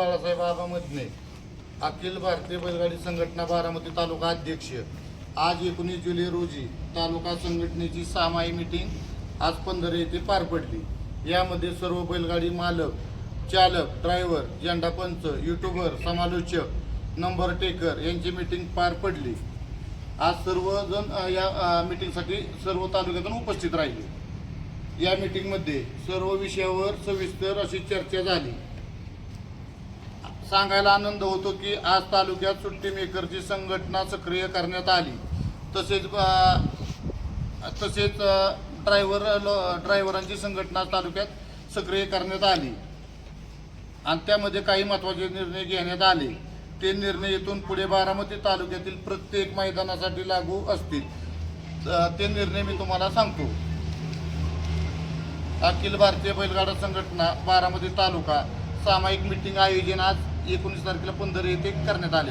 बाळासाहेब बाबा मधने अखिल भारतीय बैलगाडी संघटना बारामती तालुका अध्यक्ष. आज एकोणीस जुलै रोजी तालुका संघटनेची सामाई मिटिंग आज पंधरा येथे पार पडली. यामध्ये सर्व बैलगाडी मालक चालक ड्रायव्हर झेंडा पंच युट्यूबर समालोचक नंबर टेकर यांची मिटिंग पार पडली. आज सर्वजण या मीटिंगसाठी सर्व तालुक्यातून उपस्थित राहिले. या मीटिंगमध्ये सर्व विषयावर सविस्तर अशी चर्चा झाली. सांगायला आनंद होतो की आज तालुक्यात सुट्टी मेकरची संघटना सक्रिय करण्यात आली. तसेच तसेच ड्रायव्हर ड्रायव्हरांची संघटना तालुक्यात सक्रिय करण्यात आली. आणि त्यामध्ये काही महत्त्वाचे निर्णय घेण्यात आले. ते निर्णय इथून पुढे बारामती तालुक्यातील प्रत्येक मैदानासाठी लागू असतील. ते निर्णय मी तुम्हाला सांगतो. अखिल भारतीय बैलगाडा संघटना बारामती तालुका सामायिक मिटिंग आयोजन आज एकोणीस तारखेला पंधरा येथे करण्यात आले.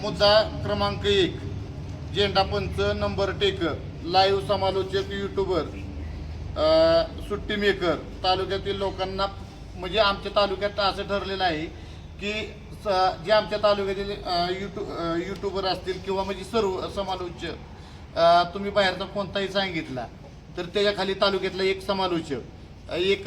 मुद्दा क्रमांक एक झेंडा पंच नंबर टेकर लाईव्ह समालोचक युट्यूबर सुट्टी मेकर. तालुक्यातील लोकांना म्हणजे आमच्या तालुक्यात असं ठरलेलं आहे की स- जे आमच्या तालुक्यातील अ, युट्यू युट्यूबर असतील किंवा म्हणजे सर्व समालोचक तुम्ही बाहेरचा कोणताही सांगितला तर त्याच्याखाली तालुक्यातला एक समालोचक एक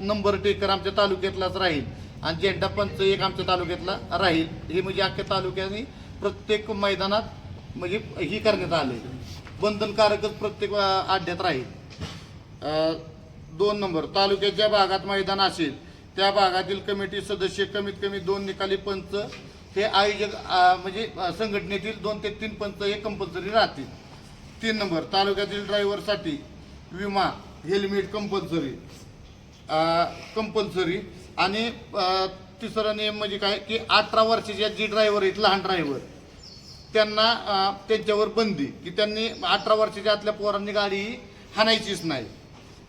नंबर टेकर आमच्या तालुक्यातलाच राहील. आणि झेंडा पंच एक आमच्या तालुक्यातला राहील हे म्हणजे अख्ख्या तालुक्याने प्रत्येक मैदानात म्हणजे ही करण्यात आले. बंधनकारकच प्रत्येक आड्यात राहील. दोन नंबर तालुक्याच्या भागात मैदान असेल त्या भागातील कमिटी सदस्य कमीत कमी दोन निकाली पंच हे आयोजक म्हणजे संघटनेतील दोन ते तीन पंच हे कंपल्सरी राहतील. तीन नंबर तालुक्यातील ड्रायव्हरसाठी विमा हेल्मेट कंपल्सरी कंपल्सरी आणि तिसरा नियम म्हणजे काय की अठरा वर्षाच्या जी ड्रायव्हर आहेत लहान ड्रायव्हर त्यांना त्यांच्यावर बंदी की त्यांनी अठरा वर्षाच्या आतल्या पोरांनी गाडी हाणायचीच नाही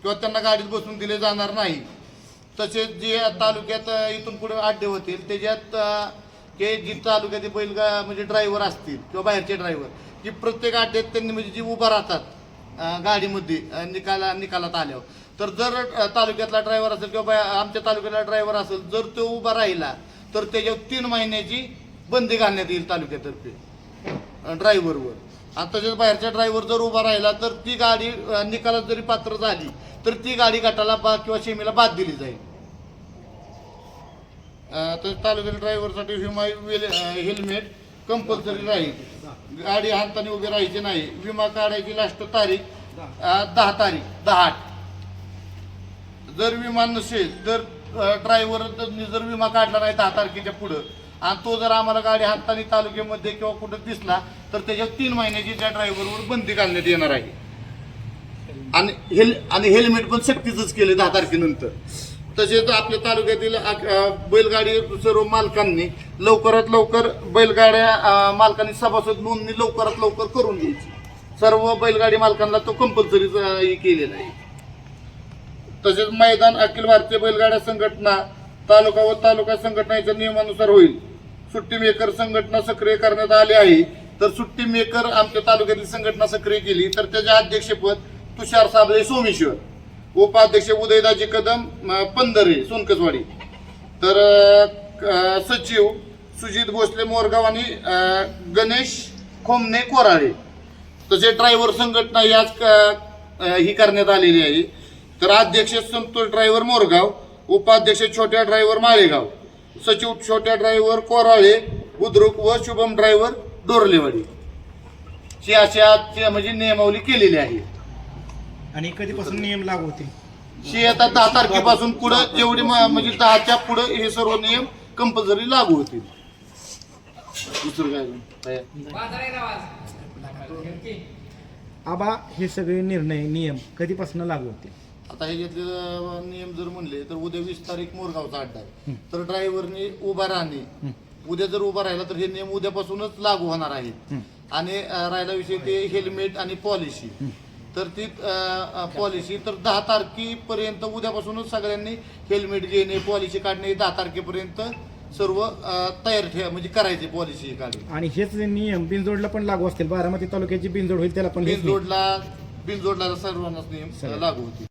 किंवा त्यांना गाडीत बसून दिले जाणार नाही. तसेच जे तालुक्यात इथून पुढे आड्डे होतील त्याच्यात जे हे जी तालुक्याचे बैलगा म्हणजे ड्रायव्हर असतील किंवा बाहेरचे ड्रायव्हर जी प्रत्येक अड्ड्यात त्यांनी म्हणजे जी उभा राहतात गाडीमध्ये निकाला निकालात आल्यावर. तर जर तालुक्यातला ड्रायव्हर असेल किंवा बा- आमच्या तालुक्यातला ड्रायव्हर असेल जर तो उभा राहिला तर त्याच्यावर तीन महिन्याची बंदी घालण्यात येईल तालुक्यातर्फे ड्रायव्हरवर आणि तसेच बाहेरच्या ड्रायव्हर जर उभा राहिला तर ती गाडी निकालात जरी पात्र झाली तर ती गाडी गटाला बा किंवा शेमीला बाद दिली जाईल. तसेच तालुक्यातील ड्रायव्हरसाठी विमा हेल्मेट कंपल्सरी राहील गाडी हाताने उभी राहायची नाही. विमा काढायची लास्ट तारीख दहा तारीख दहा आठ. जर विमा नसेल तर ड्रायव्हर जर विमा काढला नाही दहा तारखेच्या पुढं आणि तो जर आम्हाला गाडी हाताने तालुक्यामध्ये किंवा कुठं दिसला तर त्याच्या तीन महिन्याची त्या ड्रायव्हरवर बंदी घालण्यात येणार आहे. आणि हेल आणि हेल्मेट पण सक्तीचंच केले दहा तारखेनंतर. तसेच आपल्या तालुक्यातील बैलगाडी सर्व मालकांनी लवकरात लवकर बैलगाड्या मालकांनी सभासद नोंदणी लवकरात लवकर करून घ्यायची. सर्व बैलगाडी मालकांना तो कंपल्सरी केलेला आहे. तसेच मैदान अखिल भारतीय बैलगाड्या संघटना तालुका व तालुका संघटनेच्या नियमानुसार होईल. सुट्टी मेकर संघटना सक्रिय करण्यात आली आहे. तर सुट्टी मेकर आमच्या तालुक्यातील संघटना सक्रिय केली तर त्याचे अध्यक्षपद तुषार साबळे सोमेश्वर उपाध्यक्ष उदयदाजी कदम पंधरे सोनकसवाडी तर सचिव सुजित भोसले मोरगाव आणि गणेश खोमने कोराळे. तसे ड्रायव्हर संघटना याच क- ही करण्यात आलेली आहे. तर अध्यक्ष संतोष ड्रायव्हर मोरगाव उपाध्यक्ष छोट्या ड्रायव्हर माळेगाव सचिव छोट्या ड्रायव्हर कोराळे बुद्रुक व शुभम ड्रायव्हर डोरलेवाडी ही अशा म्हणजे नियमावली केलेली आहे आणि कधीपासून नियम लागू होतील ही आता दहा तारखेपासून पुढं जेवढी म्हणजे दहाच्या पुढं हे सर्व नियम कंपल्सरी लागू होतील दुसरं? काय? आबा हे सगळे निर्णय नियम कधीपासून लागू होतील आता हे घेतले नियम जर म्हणले तर उद्या वीस तारीख मोरगावचा अड्डा आहे. तर ड्रायव्हरने उभा राहणे. उद्या जर उभा राहिला तर हे नियम उद्यापासूनच लागू होणार आहेत. आणि राहिला विषय ते हेल्मेट आणि पॉलिसी. तर ती पॉलिसी तर दहा तारखेपर्यंत उद्यापासूनच सगळ्यांनी हेल्मेट घेणे पॉलिसी काढणे दहा तारखेपर्यंत सर्व तयार ठेवा म्हणजे करायचे पॉलिसी काढणे आणि हेच नियम बिनजोडला पण लागू असतील. बारामती तालुक्याची बिनजोड होईल त्याला पण. बिनजोडला बिनजोडला सर्वांनाच नियम लागू होतील.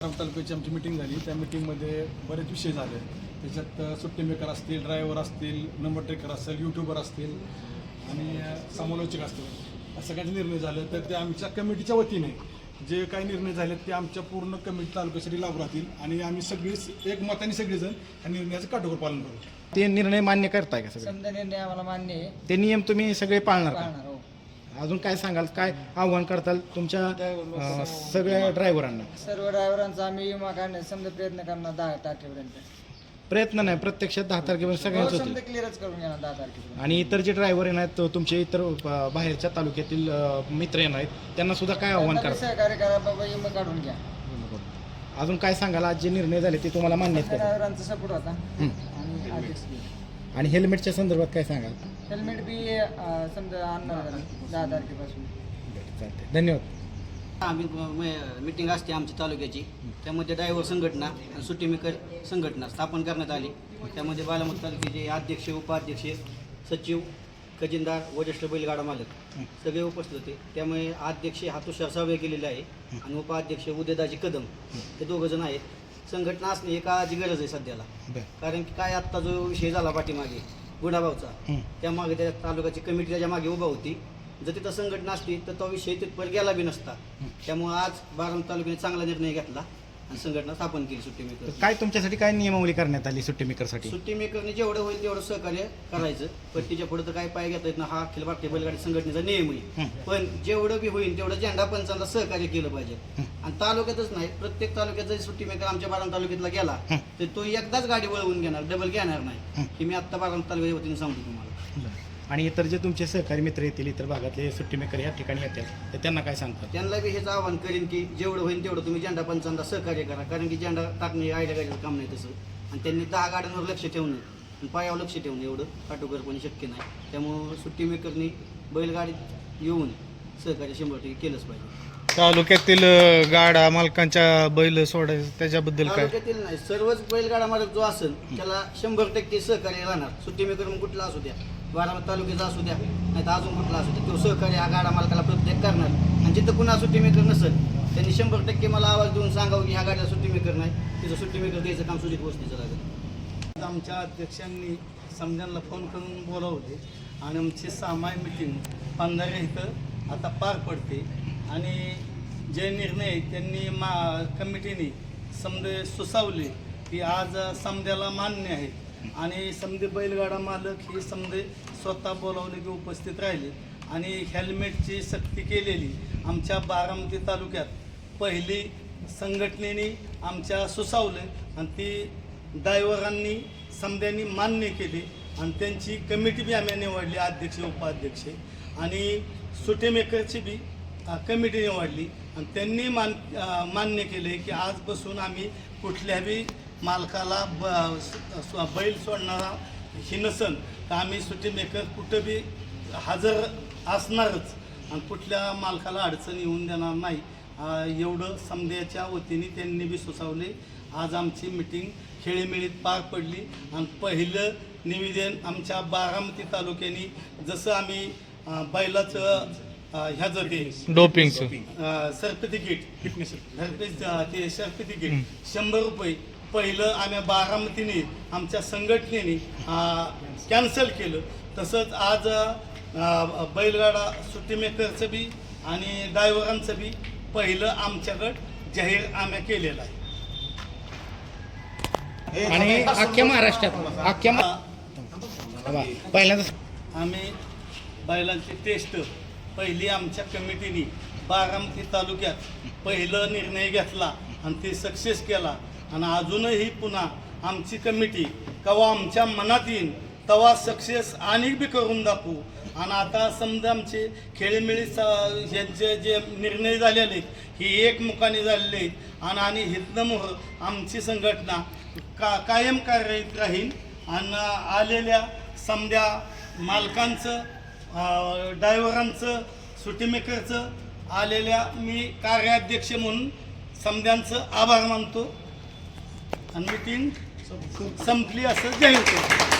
तालुक्याची आमची मिटिंग झाली. त्या मिटिंगमध्ये बरेच विषय झाले. त्याच्यात सुट्टी मेकर असतील ड्रायव्हर असतील नंबर टेकर असेल यूट्यूबर असतील आणि समालोचक असतील. असं काही निर्णय झाले. तर ते आमच्या कमिटीच्या वतीने जे काही निर्णय झाले ते आमच्या पूर्ण कमिटी तालुक्यासाठी लागू राहतील आणि आम्ही सगळी एक मताने सगळेजण या निर्णयाचं काटेकोर पालन करू. ते निर्णय मान्य करताय का सगळे? निर्णय आम्हाला मान्य आहे. ते नियम तुम्ही सगळे पाळणार. अजून काय सांगाल? काय आव्हान करताल तुमच्या अं, सगळ्या ड्रायव्हरांना? सर्व ड्रायव्हरांचा आम्ही विमा काढण्याचा समजा प्रयत्न करणार दहा तारखेपर्यंत. प्रयत्न नाही प्रत्यक्षात दहा तारखेपर्यंत सगळ्यांच होतील. समजा क्लिअरच करून घेणार दहा तारखेपर्यंत. आणि इतर जे ड्रायव्हर येणार आहेत तो तुमचे इतर अं, बाहेरच्या तालुक्यातील अं, मित्र येणार आहेत त्यांना सुद्धा काय आव्हान त्यांना बी करता सहकार्य करा बाबा विमा काढून घ्या. अजून काय सांगाल? आज जे निर्णय झाले ते तुम्हाला मान्य आहेत का? ड्रायव्हरांचा सपोर्ट होता. आणि हेल्मेटच्या संदर्भात काय सांगाल? हेल्मेट बी अं, समजा आणणार दहा तारखेपासून. धन्यवाद. आम्ही मिटिंग असते आमच्या तालुक्याची. त्यामध्ये ड्रायव्हर संघटना आणि सुट्टी मेकर संघटना स्थापन करण्यात आली. त्यामध्ये बालामत तालुक्याचे अध्यक्ष उपाध्यक्ष सचिव खजिनदार वरिष्ठ बैलगाडा मालक सगळे उपस्थित होते. त्यामुळे अध्यक्ष हा तुषार सावळे केलेले आहे आणि उपाध्यक्ष उदयदाजी कदम हे दोघं जण आहेत. संघटना असणे ही काळाची गरज आहे सध्याला? बरं. कारण की काय आत्ता जो विषय झाला पाठीमागे गुढाभावचा हं. त्यामागे त्या तालुक्याची कमिटी त्याच्यामागे उभा होती. जर तिथं संघटना असती तर तो विषय तिथपर्यंत गेला बी नसता. त्यामुळे आज बारामती तालुक्याने चांगला निर्णय घेतला. संघटना स्थापन केली सुट्टी मेकर काय तुमच्यासाठी काय नियमावली करण्यात आली सुट्टी मेकरसाठी सुट्टी मेकरने जेवढं होईल तेवढं सहकार्य करायचं. पण तिच्या पुढे तर काय पाय घेता येत ना हा अखिल भारतीय बैलगाडी संघटनेचा नियम आहे. पण जेवढं बी होईल तेवढं झेंडा पंचांना सहकार्य केलं पाहिजे. आणि तालुक्यातच नाही प्रत्येक तालुक्यात जरी सुट्टी मेकर आमच्या बाराम तालुक्यातला गेला तर तो एकदाच गाडी वळवून घेणार डबल घेणार नाही. की मी आत्ता बाराम तालुक्याच्या वतीने सांगतो तुम्हाला. आणि इतर जे तुमचे सहकारी मित्र येतील इतर भागातले सुट्टी मेकर या ठिकाणी येतील तर त्यांना काय सांगतात? त्यांना बी हेच आवाहन करेन की जेवढं होईल तेवढं तुम्ही झेंडा पंचांना सहकार्य करा कारण की झेंडा टाकणे आयड्या गाडीचं काम नाही तसं. आणि त्यांनी दहा गाड्यांवर लक्ष ठेवणं आणि पायावर लक्ष ठेवणं एवढं काटोकरपणे शक्य नाही. त्यामुळं सुट्टी मेकरनी बैलगाडीत येऊन सहकार्य शंभर टक्के केलंच पाहिजे. तालुक्यातील गाडा मालकांच्या बैल सोडायचं त्याच्याबद्दल काय? तालुक्यातील नाही सर्वच बैलगाडा मालक जो असेल त्याला शंभर टक्के सहकार्य राहणार. सुट्टी मेकर मग कुठला असू द्या. बारामती तालुक्याचा असू द्या नाही तर अजून कुठला असू द्या तो सहकार्य हा गाडा मालकाला प्रत्येक करणार. आणि जिथं कुणा सुट्टी मेकर नसेल त्यांनी शंभर टक्के मला आवाज देऊन सांगावं की ह्या गाडीला सुट्टी मेकर नाही तिथं सुट्टी मेकर द्यायचं काम सुजित भोसनीचं लागेल. आमच्या अध्यक्षांनी समजांना फोन करून बोलावले आणि आमची सामाय मिटिंग पंधरा इथं आता पार पडते. आणि जे निर्णय त्यांनी मा कमिटीने समजे सुसावले की आज समद्याला मान्य आहे. आणि समजे बैलगाडा मालक हे समजे स्वतः बोलावले की उपस्थित राहिले. आणि हेल्मेटची सक्ती केलेली आमच्या बारामती तालुक्यात पहिली संघटनेने आमच्या सुसावले आणि ती ड्रायव्हरांनी समद्यांनी मान्य केली आणि त्यांची कमिटी बी आम्ही निवडली अध्यक्ष उपाध्यक्ष. आणि सुटेमेकरची बी कमिटी निवडली. आणि त्यांनी मान मान्य केले की आजपासून आम्ही कुठल्याही मालकाला ब बैल सोडणारा ही नसन. तर आम्ही सुटे मेकर कुठं बी हजर असणारच. आणि कुठल्या मालकाला अडचण येऊन देणार नाही. एवढं समद्याच्या वतीने त्यांनी बी सुचवले आज आमची मिटिंग खेळीमेळीत पार पडली. आणि पहिलं निवेदन आमच्या बारामती तालुक्याने जसं आम्ही बैलाचं ह्याचं ते डोपिंगचं सर्टिफिकेट फिटनेस ते सर्टिफिकेट शंभर रुपये. पहिलं आम्ही बारामतीने आमच्या संघटनेने कॅन्सल केलं. तसंच आज बैलगाडा सुट्टी मेकरचं बी आणि ड्रायव्हरांचं बी पहिलं आमच्याकडं जाहीर आम्ही केलेलं आहे. आणि अख्ख्या महाराष्ट्रात अख्ख्या पहिल्यांदा आम्ही बैलांची टेस्ट पहिली आमच्या कमिटीने बारामती तालुक्यात पहिलं निर्णय घेतला आणि ते सक्सेस केला. आणि अजूनही पुन्हा आमची कमिटी कवा आमच्या मनात येईन तवा सक्सेस आणि बी करून दाखवू. आणि आता समजा आमचे खेळीमेळी स- यांचे जे निर्णय झालेले आहेत ही एकमुखाने झालेले आहेत. आणि आणि हितनमुह आमची संघटना का कायम कार्यरत राहील. आणि आलेल्या समद्या मालकांचं ड्रायव्हरांचं सुटीमेकरचं आलेल्या मी कार्याध्यक्ष म्हणून समद्यांचं आभार मानतो. आणि मिटिंग संपली असं जाहीर करतो